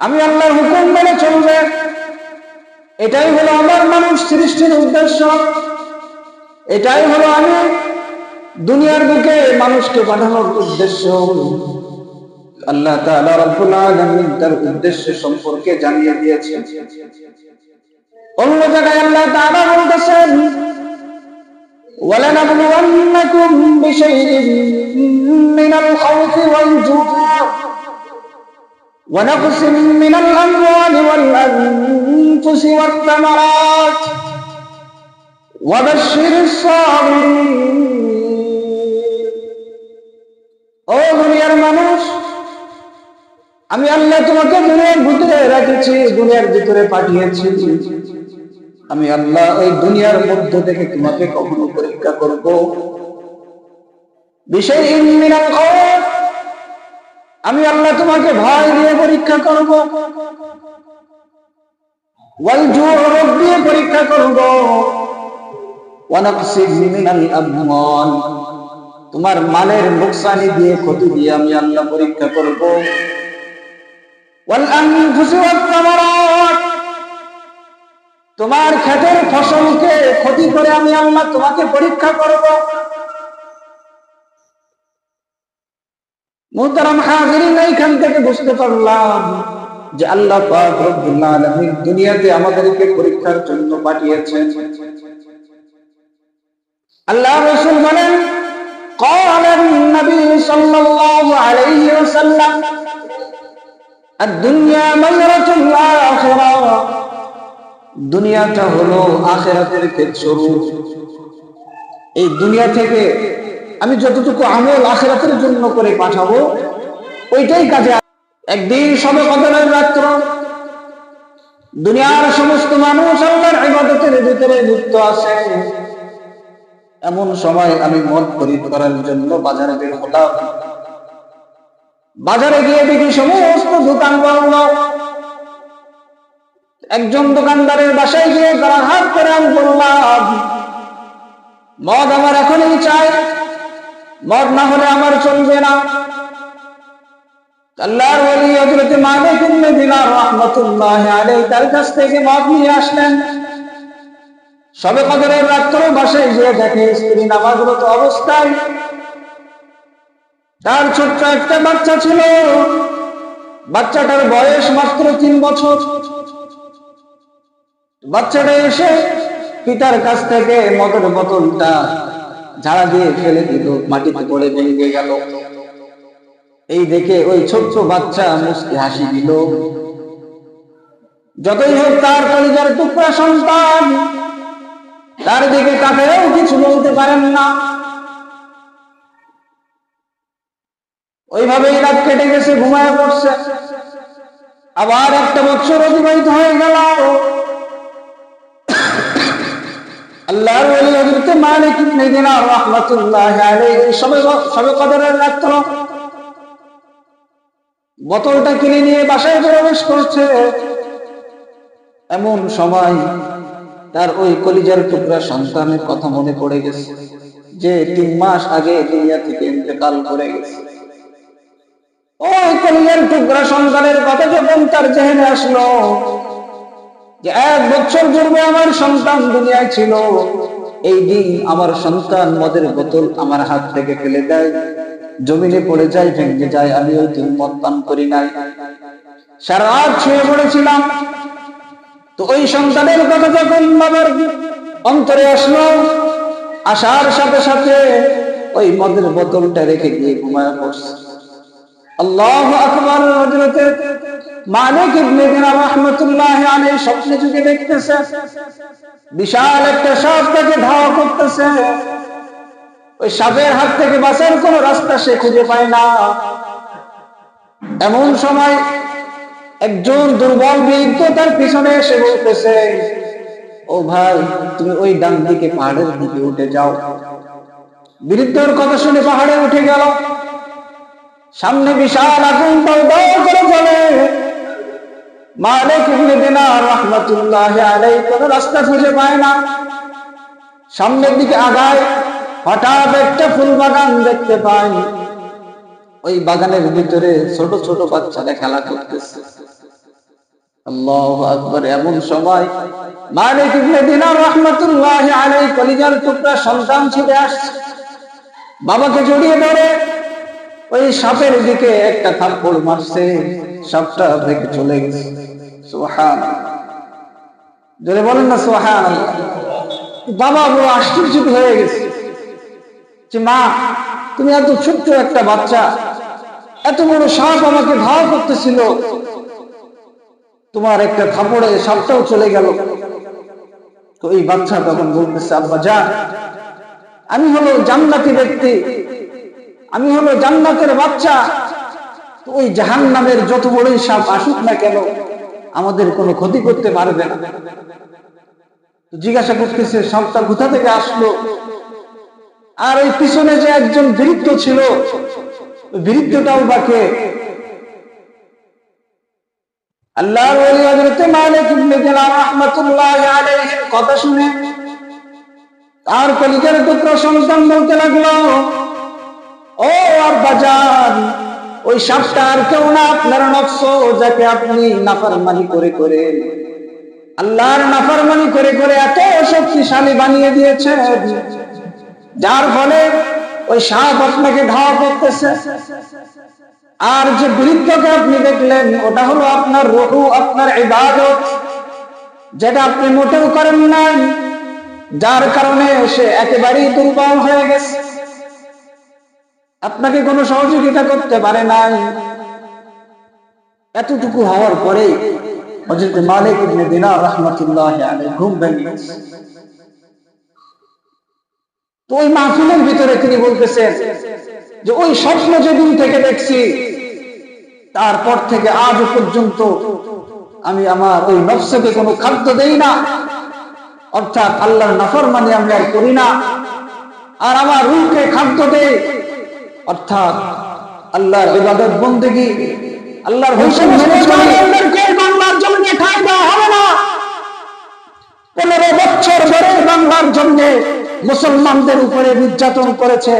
আমি আল্লাহর হুকুম মেনে চলবে এটাই হলো আমার মানুষ সৃষ্টির উদ্দেশ্য এটাই হলো আমি দুনিয়ার বুকে মানুষকে পাঠানোর উদ্দেশ্য আল্লাহ তাআলা রব্বুল আলামিন তার উদ্দেশ্য সম্পর্কে জানিয়ে দিয়েছেন অন্য জায়গায় আল্লাহ তাআলা বলতেছেন ولنبلونكم بشيء من الخوف والجوع ونقص من الأموال والأنفس والثمرات وبشر الصابرين ও দুনিয়ার মানুষ আমি আল্লাহ তোমাকে দুনিয়ার ভিতরে রেখেছি দুনিয়ার ভিতরে পাঠিয়েছি আমি আল্লাহ ওই দুনিয়ার মধ্য থেকে তোমাকে কখনো পরীক্ষা করব বিষয় মিনাল খাওফ আমি আল্লাহ তোমাকে ভয় দিয়ে পরীক্ষা করব। রোগ দিয়ে পরীক্ষা করব। তোমার মালের নুকসানি দিয়ে ক্ষতি দিয়ে আমি আল্লাহ পরীক্ষা করব। তোমার ক্ষেতের ফসলকে ক্ষতি করে আমি আল্লাহ তোমাকে পরীক্ষা করব। মুহতারাম হাজিরিন এইখান থেকে বুঝতে পারলাম যে আল্লাহ পাক রব্বুল আলামিন দুনিয়াতে আমাদেরকে পরীক্ষার জন্য পাঠিয়েছেন আল্লাহ রাসূল বলেন قال النبي صلى الله عليه وسلم الدنيا مزرعة الآخرة দুনিয়াটা হলো আখেরাতের ক্ষেতস্বরূপ এই দুনিয়া থেকে আমি যতটুকু আমল আখেরাতের জন্য করে পাঠাবো, ওইটাই কাজে একদিন সবে কদরের রাত্র, দুনিয়ার সমস্ত মানুষ আল্লাহর ইবাদতের ভিতরে লিপ্ত আছে। এমন সময় আমি মদ খরিদ করার জন্য বাজারে বের হলাম। বাজারে গিয়ে দেখি সমস্ত দোকান বন্ধ একজন দোকানদারের বাসায় গিয়ে তারা হাত করে আমি বললাম মদ আমার এখনই চাই মদ না হলে আমার চলবে না। আল্লাহর ওলি হযরত মালিক ইবনে দিনার আলাইহি তার কাছ থেকে মদ নিয়ে আসলেন। সবে কদরের দেখে স্ত্রী নামাজরত অবস্থায়। তার ছোট্ট একটা বাচ্চা ছিল। বাচ্চাটার বয়স মাত্র তিন বছর। বাচ্চাটা এসে পিতার কাছ থেকে মদের বোতলটা ঝাড়া দিয়ে ফেলে দিল, মাটিতে পড়ে ভেঙে গেল। এই দেখে ওই ছোট্ট বাচ্চা মুসকে হাসি দিল। যতই হোক তার কলিজার টুকরা সন্তান, তার দিকে তাকেও কিছু বলতে পারেন না। ওইভাবেই রাত কেটে গেছে, ঘুমায় পড়ছে। আবার একটা বছর অতিবাহিত হয়ে গেল। আল্লাহর ওলি হযরত মালিক ইবনে দিনার রাহমাতুল্লাহ আলাইহি সবে সবে কদরের রাত্র। বোতলটা কিনে নিয়ে বাসায় প্রবেশ করছে। এমন সময় তার ওই কলিজার টুকরা সন্তানের কথা মনে পড়ে গেছে, যে তিন মাস আগে দুনিয়া থেকে ইন্তেকাল করে গেছে। ওই কলিজার টুকরা সন্তানের কথা যখন তার জেহেনে আসলো যে এক বছর পূর্বে আমার সন্তান দুনিয়ায় ছিল। এই দিন আমার সন্তান মদের বোতল আমার হাত থেকে ফেলে দেয়। জমিনে পড়ে যায়, ভেঙে যায় আমি ওই দিন মদ পান করি নাই। সারা রাত শুয়ে পড়েছিলাম। তো ওই সন্তানের কথা যখন বাবার অন্তরে আসলো, আসার সাথে সাথে ওই মদের বোতলটা রেখে গিয়ে ঘুমায় পড়ছে আল্লাহ আকবর হজরতে মালিক ইবনে দিনার রাহমাতুল্লাহ যুগে দেখতেছে, বিশাল একটা সাপ তাকে ধাওয়া করতেছে, ওই সাপের হাত থেকে বাঁচার কোনো রাস্তা সে খুঁজে পায় না। এমন সময় একজন দুর্বল বৃদ্ধ তার পিছনে এসে বলতেছে, ও ভাই, তুমি ওই ডান দিকে পাহাড়ের দিকে উঠে যাও। বৃদ্ধর কথা শুনে পাহাড়ে উঠে গেল। সামনে বিশাল আগুন দাও করে জ্বলে। রাস্তা খুঁজে পায় না। সামনের দিকে আগায়, হঠাৎ একটা ফুল বাগান দেখতে ওই বাগানের ভিতরে ছোট ছোট বাচ্চারা খেলা করতেছে। এমন সময় মালিক দিনার কলিজার টুকরা সন্তান বাবাকে জড়িয়ে ধরে ওই সাপের দিকে একটা থাপ্পড় মারছে, সাপটা থেকে চলে গেছে। সুবহান জোরে বলেন না সুবহান বাবা বড় আশ্চর্যিত হয়ে গেছে। যে মা, তুমি এত ছোট্ট একটা বাচ্চা, এত বড় সাপ আমাকে ধাওয়া করতেছিল। তোমার একটা থাপড়ে সাপটাও চলে গেল। তো এই বাচ্চা তখন বলতেছে, আব্বা, যা। আমি হলো জান্নাতি ব্যক্তি। আমি হলো জান্নাতের বাচ্চা। ওই জাহান নামের যত বড়ই সাপ আসুক না কেন, আমাদের কোনো ক্ষতি করতে পারবে না। জিজ্ঞাসা করতেছে, সাপটা কোথা থেকে আসলো? আর ওই পিছনে যে একজন বৃদ্ধ ছিল বৃদ্ধটাও বাকে আল্লাহর ওলি হযরত মালিক ইবনে দিনার রাহমাতুল্লাহি কথা শুনে তার কলিজার টুকরা সন্তান বলতে লাগল ও আব্বাজান, ওই সাপটা আর কেউ না আপনার নফস, যাকে আপনি নাফরমানি করে করে, আল্লাহর নাফরমানি করে করে এত শক্তিশালী বানিয়ে দিয়েছেন। যার ফলে ওই সাপ আপনাকে ধাওয়া করতেছে। আর যে বৃদ্ধকে আপনি দেখলেন, ওটা হলো আপনার রহু, আপনার ইবাদত, যেটা আপনি মোটেও করেন নাই, যার কারণে সে একেবারেই দুর্বল হয়ে গেছে। আপনাকে কোনো সহযোগিতা করতে পারে নাই। এতটুকু হওয়ার পরে হযরত মালিক ইবনে দিনার রাহমাতুল্লাহি আলাইহি ঘুম ভেঙে তো ওই মাহফিলের ভিতরে তিনি বলতেছেন যে, ওই স্বপ্ন যেদিন থেকে দেখছি, তারপর থেকে আজ পর্যন্ত আমি আমার ওই নফসকে কোনো খাদ্য দেই না। অর্থাৎ আল্লাহর নফর মানে আমি আর করি না। আর আমার রুহকে খাদ্য দেই অর্থাৎ আল্লাহর ইবাদত বন্দেগী আল্লাহর হুকুম মেনে চলি বাংলার জমিনে ঠাই দেওয়া হবে না। পনেরো বছর ধরে বাংলার জন্য মুসলমানদের উপরে নির্যাতন করেছে।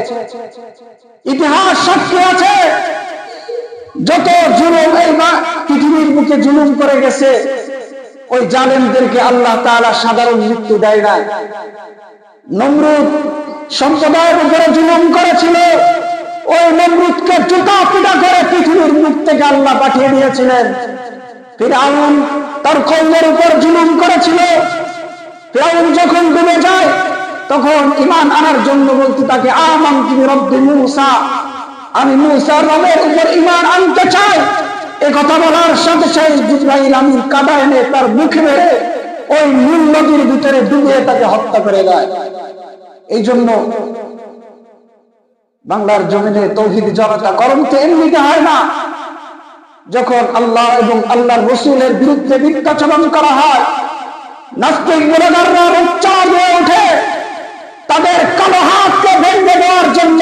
ইতিহাস সাক্ষী আছে যত জুলুম এই পৃথিবীর বুকে জুলুম করে গেছে ওই জালেমদেরকে আল্লাহ তাআলা সাধারণ মৃত্যু দেয় নাই। নমরুদ সম্প্রদায়ের উপরে জুলুম করেছিল ওই নমরুদকে জুতা পিটা করে পৃথিবীর মুখ থেকে আল্লাহ পাঠিয়ে দিয়েছিলেন। ফিরাউন তার কৌমের উপর জুলুম করেছিল। ফেরাউন যখন ডুবে যায়, তখন ইমান আনার জন্য বলতে তাকে আমান তুমি রব্বি মুসা। আমি মুসার রবের উপর ইমান আনতে চাই। এ কথা বলার সাথে সাথে জিব্রাইল আমিন কাদা এনে তার মুখে মেরে ওই নীল নদীর ভিতরে ডুবিয়ে তাকে হত্যা করে দেয়। এই জন্য বাংলার জমিনে তৌহিদ জনতা গরম তো এমনিতে হয় না। যখন আল্লাহ এবং আল্লাহর রসুলের বিরুদ্ধে মিথ্যাচরণ করা হয়, নাস্তিক হয়ে ওঠে। তাদের জন্য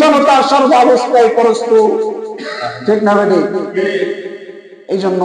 জনতা প্রস্তুত। ঠিক না এই জন্য